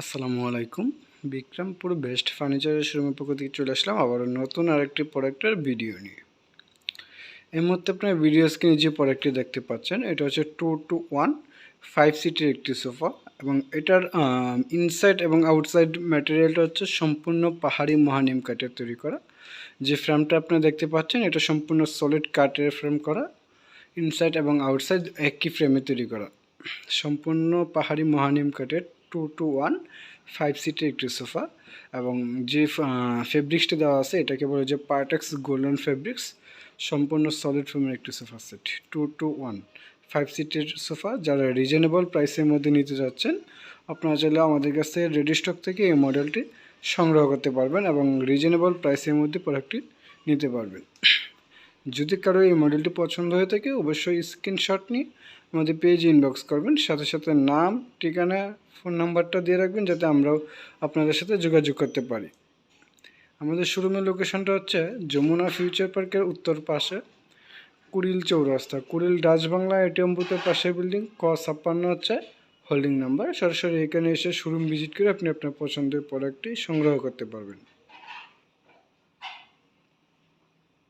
আসসালামু আলাইকুম। বিক্রমপুর বেস্ট ফার্নিচারের শোরুমের পক্ষ থেকে চলে আসলাম আবার নতুন আরেকটি প্রোডাক্টের ভিডিও নিয়ে। এই মুহূর্তে আপনার ভিডিও স্ক্রিনে যে প্রোডাক্টটি দেখতে পাচ্ছেন, এটা হচ্ছে টু টু ওয়ান, ফাইভ সিটের একটি সোফা এবং এটার ইনসাইড এবং আউটসাইড ম্যাটেরিয়ালটা হচ্ছে সম্পূর্ণ পাহাড়ি মহানিম কাঠের তৈরি করা। যে ফ্রেমটা আপনি দেখতে পাচ্ছেন, এটা সম্পূর্ণ সলিড কাঠের ফ্রেম করা ইনসাইড এবং আউটসাইড একই ফ্রেমে তৈরি করা। সম্পূর্ণ পাহাড়ি মহানিম কাঠের টু টু ওয়ান ফাইভ সিটের একটি সোফা এবং যে ফেব্রিক্সটা দেওয়া আছে, এটাকে বলে যে পার্টেক্স গোল্ডেন ফেব্রিক্স সম্পূর্ণ সলিড ফ্রেমের একটি sofa set two two one five সিটের সোফা যারা রিজনেবল প্রাইসের মধ্যে নিতে যাচ্ছেন, আপনারা চাইলে আমাদের কাছ রেডি স্টক থেকে এই মডেলটি সংগ্রহ করতে পারবেন এবং রিজনেবল প্রাইসের মধ্যে প্রোডাক্টটি নিতে পারবেন। যদি কারও এই মডেলটি পছন্দ হয়ে থাকে, অবশ্যই স্ক্রিনশট নিয়ে আমাদের পেজে ইনবক্স করবেন। সাথে সাথে নাম, ঠিকানা ফোন নাম্বারটা দিয়ে রাখবেন, যাতে আমরাও আপনাদের সাথে যোগাযোগ করতে পারি। আমাদের শোরুমের লোকেশনটা হচ্ছে যমুনা ফিউচার পার্কের উত্তর পাশে, কুড়িল চৌরাস্তা। কুড়িল ডাচ বাংলা এটিএম বুথের পাশে বিল্ডিং ক ছাপ্পান্ন হচ্ছে হোল্ডিং নাম্বার সরাসরি এখানে এসে শোরুম ভিজিট করে আপনি আপনার পছন্দের প্রোডাক্টটি সংগ্রহ করতে পারবেন।